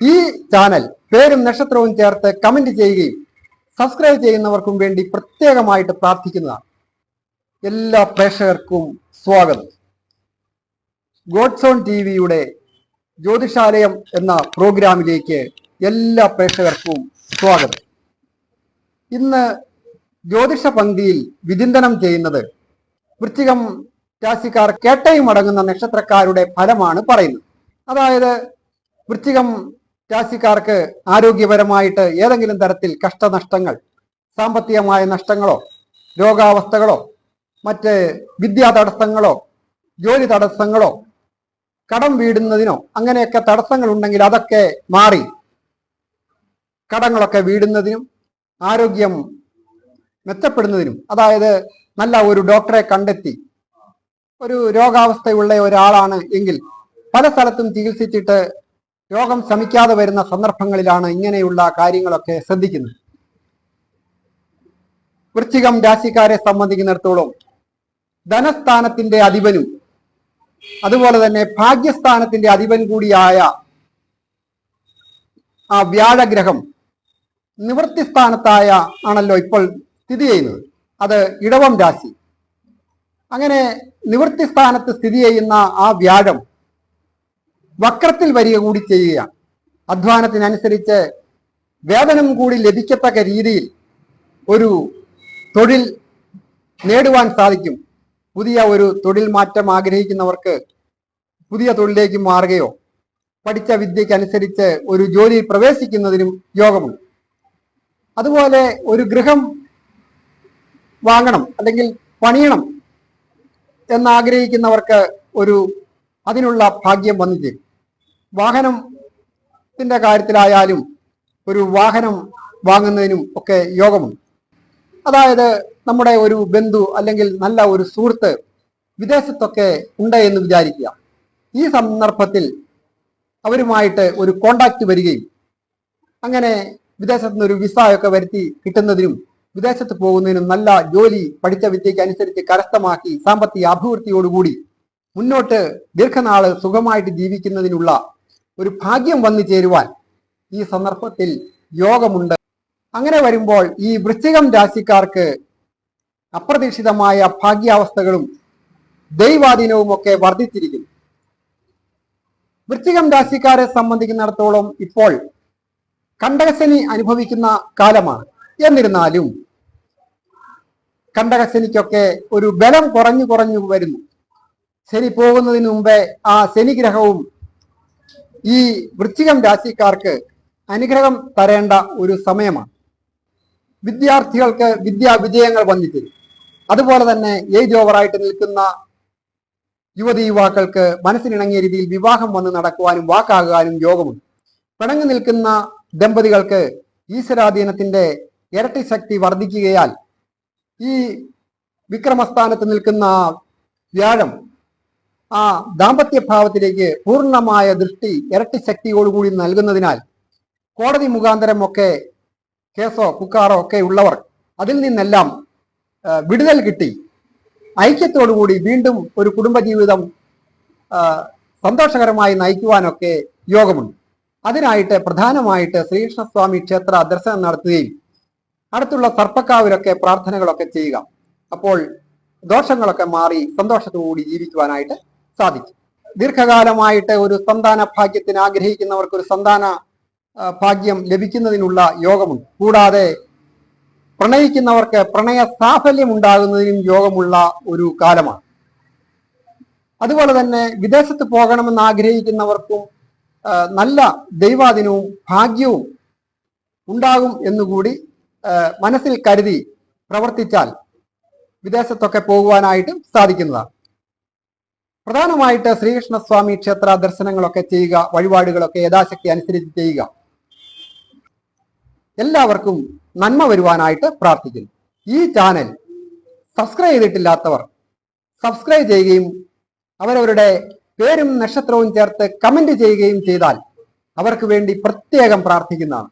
ഈ ചാനൽ പേരും നക്ഷത്രവും ചേർത്ത് കമന്റ് ചെയ്യുകയും സബ്സ്ക്രൈബ് ചെയ്യുന്നവർക്കും വേണ്ടി പ്രത്യേകമായിട്ട് പ്രാർത്ഥിക്കുന്നതാണ് എല്ലാ പ്രേക്ഷകർക്കും സ്വാഗതം. ഗോഡ്സോൺ ടി വിയുടെ ജ്യോതിഷാലയം എന്ന പ്രോഗ്രാമിലേക്ക് എല്ലാ പ്രേക്ഷകർക്കും സ്വാഗതം. ഇന്ന് ജ്യോതിഷ പങ്ക്തിയിൽ വിചിന്തനം ചെയ്യുന്നത് വൃശ്ചികം രാശിക്കാർ കേട്ടയും അടങ്ങുന്ന നക്ഷത്രക്കാരുടെ ഫലമാണ് പറയുന്നത്. അതായത് വൃശ്ചികം രാശിക്കാർക്ക് ആരോഗ്യപരമായിട്ട് ഏതെങ്കിലും തരത്തിൽ കഷ്ടനഷ്ടങ്ങൾ സാമ്പത്തികമായ നഷ്ടങ്ങളോ രോഗാവസ്ഥകളോ മറ്റ് വിദ്യാ തടസ്സങ്ങളോ ജോലി തടസ്സങ്ങളോ കടം വീടുന്നതിനോ അങ്ങനെയൊക്കെ തടസ്സങ്ങൾ ഉണ്ടെങ്കിൽ അതൊക്കെ മാറി. കടങ്ങളൊക്കെ വീടുന്നതിനും ആരോഗ്യം മെച്ചപ്പെടുന്നതിനും അതായത് നല്ല ഒരു ഡോക്ടറെ കണ്ടെത്തി ഒരു രോഗാവസ്ഥയുള്ള ഒരാളാണ് എങ്കിൽ പല സ്ഥലത്തും ചികിത്സിച്ചിട്ട് രോഗം ശമിക്കാതെ വരുന്ന സന്ദർഭങ്ങളിലാണ് ഇങ്ങനെയുള്ള കാര്യങ്ങളൊക്കെ ശ്രദ്ധിക്കുന്നത്. വൃശ്ചികം രാശിക്കാരെ സംബന്ധിക്കുന്നിടത്തോളം ധനസ്ഥാനത്തിന്റെ അധിപനും അതുപോലെ തന്നെ ഭാഗ്യസ്ഥാനത്തിന്റെ അധിപൻ കൂടിയായ ആ വ്യാഴഗ്രഹം നിവൃത്തി സ്ഥാനത്തായ ആണല്ലോ ഇപ്പോൾ സ്ഥിതി ചെയ്യുന്നത്. അത് ഇടവം രാശി. അങ്ങനെ നിവൃത്തി സ്ഥാനത്ത് സ്ഥിതി ചെയ്യുന്ന ആ വ്യാഴം വക്രത്തിൽ വരിക കൂടി ചെയ്യുകയാണ്. അധ്വാനത്തിനനുസരിച്ച് വേതനം കൂടി ലഭിക്കത്തക്ക രീതിയിൽ ഒരു തൊഴിൽ നേടുവാൻ സാധിക്കും. പുതിയ ഒരു തൊഴിൽ മാറ്റം ആഗ്രഹിക്കുന്നവർക്ക് പുതിയ തൊഴിലേക്ക് മാറുകയോ പഠിച്ച വിദ്യയ്ക്കനുസരിച്ച് ഒരു ജോലിയിൽ പ്രവേശിക്കുന്നതിനും യോഗമുണ്ട്. അതുപോലെ ഒരു ഗൃഹം വാങ്ങണം അല്ലെങ്കിൽ പണിയണം എന്നാഗ്രഹിക്കുന്നവർക്ക് ഒരു അതിനുള്ള ഭാഗ്യം വന്നു ചേരും വാഹനത്തിന്റെ കാര്യത്തിലായാലും ഒരു വാഹനം വാങ്ങുന്നതിനും ഒക്കെ യോഗമുണ്ട്. അതായത് നമ്മുടെ ഒരു ബന്ധു അല്ലെങ്കിൽ നല്ല ഒരു സുഹൃത്ത് വിദേശത്തൊക്കെ ഉണ്ട് എന്ന് വിചാരിക്കുക. ഈ സന്ദർഭത്തിൽ അവരുമായിട്ട് ഒരു കോണ്ടാക്ട് വരികയും അങ്ങനെ വിദേശത്തുനിന്ന് ഒരു വിസ ഒക്കെ വരുത്തി കിട്ടുന്നതിനും വിദേശത്ത് പോകുന്നതിനും നല്ല ജോലി പഠിച്ച വിദ്യയ്ക്ക് അനുസരിച്ച് കരസ്ഥമാക്കി സാമ്പത്തിക അഭിവൃദ്ധിയോടുകൂടി മുന്നോട്ട് ദീർഘനാൾ സുഖമായിട്ട് ജീവിക്കുന്നതിനുള്ള ഒരു ഭാഗ്യം വന്നു ചേരുവാൻ ഈ സന്ദർഭത്തിൽ യോഗമുണ്ട്. അങ്ങനെ വരുമ്പോൾ ഈ വൃശ്ചികം രാശിക്കാർക്ക് അപ്രതീക്ഷിതമായ ഭാഗ്യാവസ്ഥകളും ദൈവാധീനവും ഒക്കെ വർദ്ധിച്ചിരിക്കുന്നു. വൃശ്ചികം രാശിക്കാരെ സംബന്ധിക്കുന്നിടത്തോളം ഇപ്പോൾ കണ്ടകശനി അനുഭവിക്കുന്ന കാലമാണ്. എന്നിരുന്നാലും കണ്ടകശനിക്കൊക്കെ ഒരു ബലം കുറഞ്ഞു കുറഞ്ഞു വരുന്നു. ശനി പോകുന്നതിന് മുമ്പേ ആ ശനിഗ്രഹവും ഈ വൃശ്ചികം രാശിക്കാർക്ക് അനുഗ്രഹം തരേണ്ട ഒരു സമയമാണ്. വിദ്യാർത്ഥികൾക്ക് വിദ്യാ വിജയങ്ങൾ വന്നിത്തരും അതുപോലെ തന്നെ ഏജ് ഓവറായിട്ട് നിൽക്കുന്ന യുവതി യുവാക്കൾക്ക് മനസ്സിനിണങ്ങിയ രീതിയിൽ വിവാഹം വന്ന് നടക്കുവാനും വാക്കാകാനും യോഗമുണ്ട്. പിണങ്ങി നിൽക്കുന്ന ദമ്പതികൾക്ക് ഈശ്വരാധീനത്തിന്റെ ഇരട്ടി ശക്തി വർദ്ധിക്കുകയാൽ ഈ വിക്രമസ്ഥാനത്ത് നിൽക്കുന്ന വ്യാഴം ആ ദാമ്പത്യ ഭാവത്തിലേക്ക് പൂർണമായ ദൃഷ്ടി ഇരട്ടി ശക്തിയോടുകൂടി നൽകുന്നതിനാൽ കോടതി മുഖാന്തരം ഒക്കെ കേസോ കുക്കാറോ ഒക്കെ ഉള്ളവർ അതിൽ നിന്നെല്ലാം വിടുതൽ കിട്ടി. ഐക്യത്തോടുകൂടി വീണ്ടും ഒരു കുടുംബജീവിതം സന്തോഷകരമായി നയിക്കുവാനൊക്കെ യോഗമുണ്ട്. അതിനായിട്ട് പ്രധാനമായിട്ട് ശ്രീകൃഷ്ണസ്വാമി ക്ഷേത്ര ദർശനം നടത്തുകയും അടുത്തുള്ള സർപ്പക്കാവിലൊക്കെ പ്രാർത്ഥനകളൊക്കെ ചെയ്യുക. അപ്പോൾ ദോഷങ്ങളൊക്കെ മാറി സന്തോഷത്തോടുകൂടി ജീവിക്കുവാനായിട്ട് സാധിക്കും. ദീർഘകാലമായിട്ട് ഒരു സന്താന ഭാഗ്യത്തിന് ആഗ്രഹിക്കുന്നവർക്ക് ഒരു സന്താന ഭാഗ്യം ലഭിക്കുന്നതിനുള്ള യോഗമുണ്ട്. കൂടാതെ പ്രണയിക്കുന്നവർക്ക് പ്രണയ സാഫല്യം ഉണ്ടാകുന്നതിനും യോഗമുള്ള ഒരു കാലമാണ്. അതുപോലെ തന്നെ വിദേശത്ത് പോകണമെന്ന് ആഗ്രഹിക്കുന്നവർക്കും നല്ല ദൈവാധീനവും ഭാഗ്യവും ഉണ്ടാകും എന്നുകൂടി മനസ്സിൽ കരുതി പ്രവർത്തിച്ചാൽ വിദേശത്തൊക്കെ പോകുവാനായിട്ട് സാധിക്കുന്നതാണ്. പ്രധാനമായിട്ട് ശ്രീകൃഷ്ണസ്വാമി ക്ഷേത്ര ദർശനങ്ങളൊക്കെ ചെയ്യുക വഴിപാടുകളൊക്കെ യഥാശക്തി അനുസരിച്ച് ചെയ്യുക. എല്ലാവർക്കും നന്മ വരുവാനായിട്ട് പ്രാർത്ഥിക്കുന്നു. ഈ ചാനൽ സബ്സ്ക്രൈബ് ചെയ്തിട്ടില്ലാത്തവർ സബ്സ്ക്രൈബ് ചെയ്യുകയും അവരവരുടെ പേരും നക്ഷത്രവും ചേർത്ത് കമന്റ് ചെയ്യുകയും ചെയ്താൽ അവർക്ക് വേണ്ടി പ്രത്യേകം പ്രാർത്ഥിക്കുന്നതാണ്.